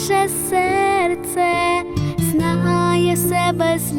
наше серце знає себе без